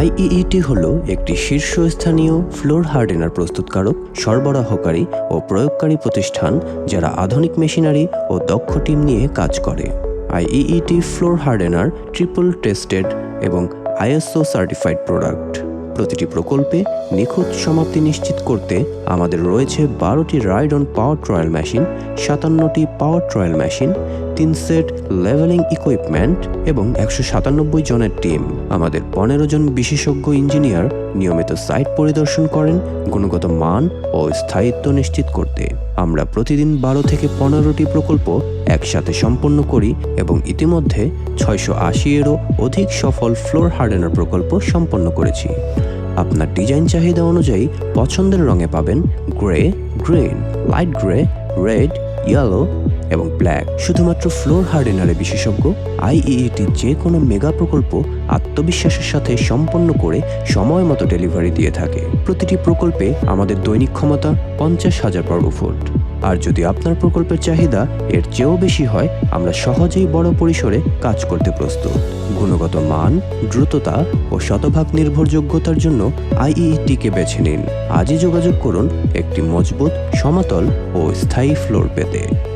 আইইইটি হল একটি শীর্ষস্থানীয় ফ্লোর হার্ডেনার প্রস্তুতকারক, সরবরাহকারী ও প্রয়োগকারী প্রতিষ্ঠান যারা আধুনিক মেশিনারি ও দক্ষ টিম নিয়ে কাজ করে। IEET floor hardener triple tested এবং আইএসও সার্টিফাইড প্রোডাক্ট। প্রতিটি প্রকল্পে নিখুঁত সমাপ্তি নিশ্চিত করতে আমাদের রয়েছে বারোটি ride on power trowel machine, সাতান্নটি power trowel machine, তিন সেট লেভেলিং ইকুইপমেন্ট এবং একশো সাতানব্বই জনের টিম। আমাদের পনেরো জন বিশেষজ্ঞ ইঞ্জিনিয়ার নিয়মিত সাইট পরিদর্শন করেন, গুণগত মান ও স্থায়িত্ব নিশ্চিত করতে। আমরা প্রতিদিন বারো থেকে পনেরোটি প্রকল্প একসাথে সম্পন্ন করি এবং ইতিমধ্যে ছয়শো আশি এরও অধিক সফল ফ্লোর হার্ডেনার প্রকল্প সম্পন্ন করেছি। আপনার ডিজাইন চাহিদা অনুযায়ী পছন্দের রঙে পাবেন grey, green, light grey, red, yellow এবং ব্ল্যাক, শুধুমাত্র ফ্লোর হার্ডেনারে বিশেষজ্ঞ আইইইটি যে কোনো মেগা প্রকল্প আত্মবিশ্বাসের সাথে সম্পন্ন করে সময় মতো ডেলিভারি দিয়ে থাকে। প্রতিটি প্রকল্পে আমাদের দৈনিক ক্ষমতা পঞ্চাশ হাজার বর্গফুট। আর যদি আপনার প্রকল্পের চাহিদা এর চেয়েও বেশি হয়, আমরা সহজেই বড় পরিসরে কাজ করতে প্রস্তুত। গুণগত মান, দ্রুততা ও শতভাগ নির্ভরযোগ্যতার জন্য আইইটিকে বেছে নিন। আজই যোগাযোগ করুন একটি মজবুত, সমতল ও স্থায়ী ফ্লোর পেতে।